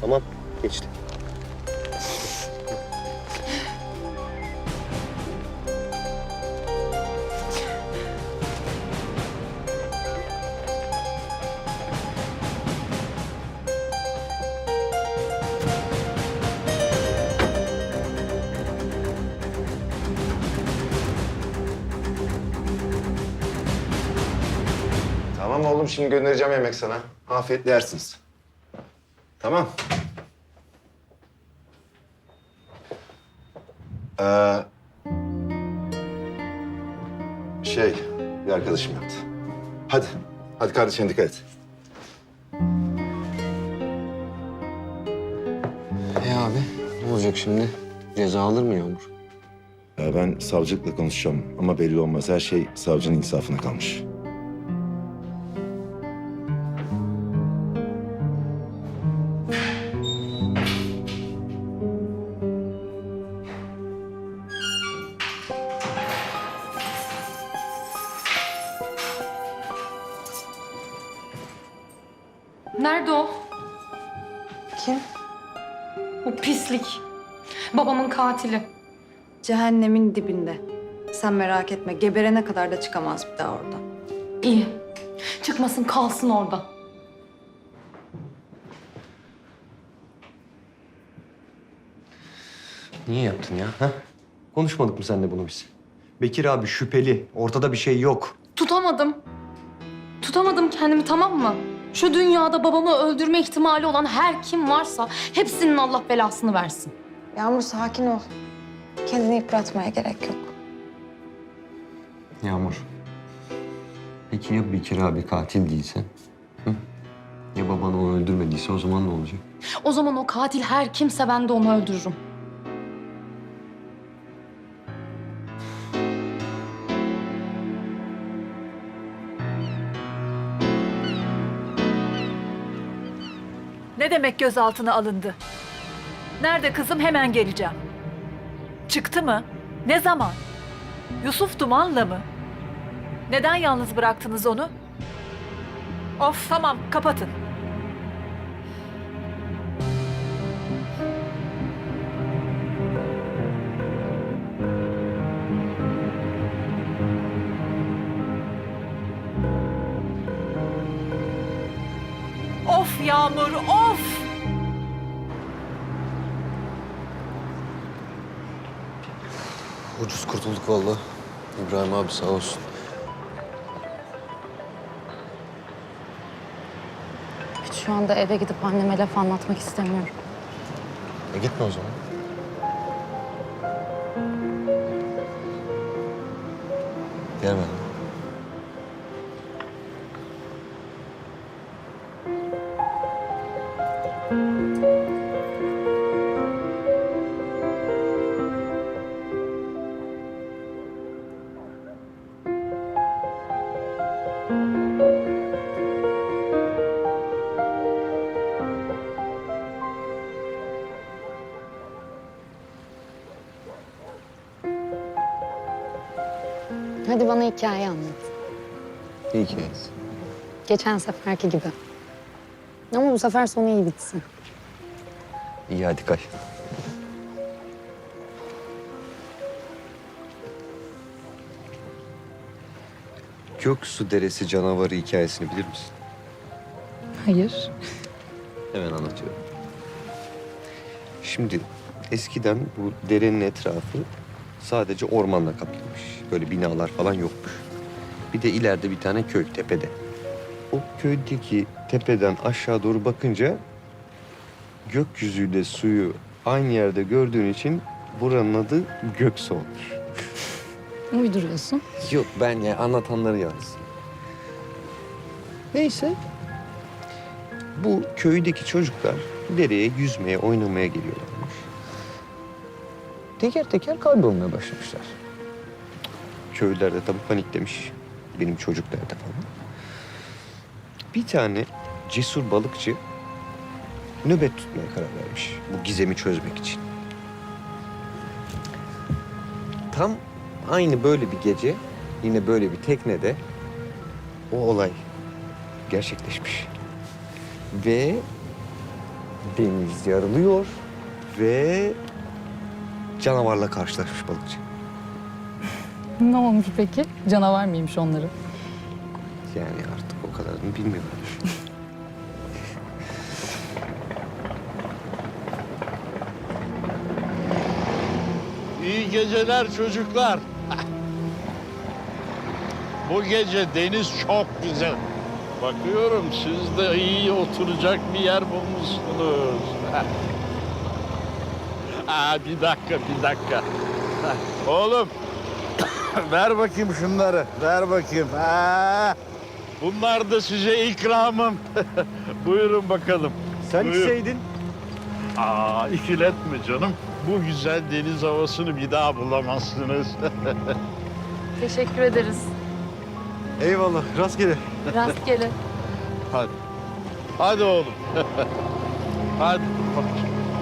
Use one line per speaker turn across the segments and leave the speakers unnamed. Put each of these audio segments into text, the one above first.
Tamam, geçti.
Tamam oğlum şimdi göndereceğim yemek sana. Afiyetle yersiniz. Tamam. Ee, şey bir arkadaşım yaptı. Hadi. Hadi kardeşine dikkat et.
E abi, ne olacak şimdi? Ceza alır mı Yağmur?
Ya ben savcılıkla konuşacağım ama belli olmaz. Her şey savcının insafına kalmış.
Nerede o?
Kim?
O pislik. Babamın katili.
Cehennemin dibinde. Sen merak etme. Geberene kadar da çıkamaz bir daha oradan.
İyi. Çıkmasın kalsın orada.
Niye yaptın ya? Ha? Konuşmadık mı seninle bunu biz? Bekir abi şüpheli. Ortada bir şey yok.
Tutamadım. Tutamadım kendimi tamam mı? Şu dünyada babamı öldürme ihtimali olan her kim varsa hepsinin Allah belasını versin.
Yağmur sakin ol. Kendini yıpratmaya gerek yok.
Yağmur. Peki ya Bekir abi katil değilse? Hı? Ya baban onu öldürmediyse o zaman ne olacak?
O zaman o katil her kimse ben de onu öldürürüm.
Ne demek gözaltına alındı? Nerede kızım hemen geleceğim. Çıktı mı? Ne zaman? Yusuf Duman'la mı? Neden yalnız bıraktınız onu? Of tamam kapatın. Of Yağmur of!
Ucuz kurtulduk vallahi. İbrahim abi sağ olsun.
Hiç şu anda eve gidip anneme laf anlatmak istemiyorum.
E gitme o zaman. Gel ben.
Hadi bana hikaye anlat.
İyi ki.
Geçen seferki gibi. Ama bu sefer sonu iyi bitsin.
İyi hadi kay. Göksu Deresi canavarı hikayesini bilir misin?
Hayır.
Hemen anlatıyorum. Şimdi eskiden bu derenin etrafı sadece ormanla kaplıymış. Böyle binalar falan yokmuş. Bir de ileride bir tane köy tepede. O köydeki tepeden aşağı doğru bakınca gökyüzüyle suyu aynı yerde gördüğün için buranın adı Göksu olmuş.
Uyduruyorsun.
Yok ben ya anlatanları yalnız. Neyse. Bu köydeki çocuklar dereye yüzmeye, oynamaya geliyorlarmış. Teker teker kaybolmaya başlamışlar. Köylüler de tabii paniklemiş. Benim çocuk nerede falan. Bir tane cesur balıkçı nöbet tutmaya karar vermiş. Bu gizemi çözmek için. Tam aynı böyle bir gece yine böyle bir teknede o olay gerçekleşmiş. Ve Deniz yarılıyor ve canavarla karşılaşmış balıkçı.
Ne olmuş peki? Canavar mıymış onları?
Yani artık o kadarını bilmiyorum.
İyi geceler çocuklar. Bu gece deniz çok güzel. Bakıyorum siz de iyi oturacak bir yer bulmuşsunuz. Bir dakika, bir dakika. Oğlum, ver bakayım şunları, ver bakayım. Ha, bunlar da size ikramım. Buyurun bakalım.
Sen
Buyur.
içseydin.
Aa, ikiletme canım. Bu güzel deniz havasını bir daha bulamazsınız.
Teşekkür ederiz.
Eyvallah, rastgele.
Rastgele.
Hadi. Hadi oğlum. Hadi.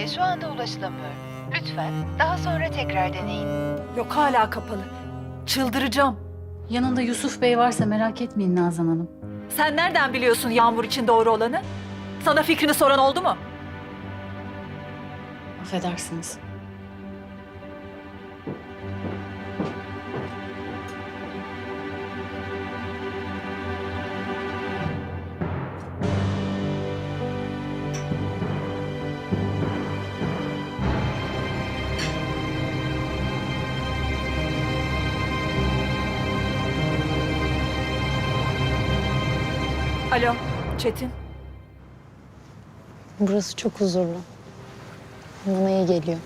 Kişiye şu anda ulaşılamıyor. Lütfen daha sonra tekrar deneyin.
Yok hala kapalı. Çıldıracağım.
Yanında Yusuf Bey varsa merak etmeyin Nazan Hanım.
Sen nereden biliyorsun Yağmur için doğru olanı? Sana fikrini soran oldu mu?
Affedersiniz.
Alo, Çetin.
Burası çok huzurlu. Bana iyi geliyor.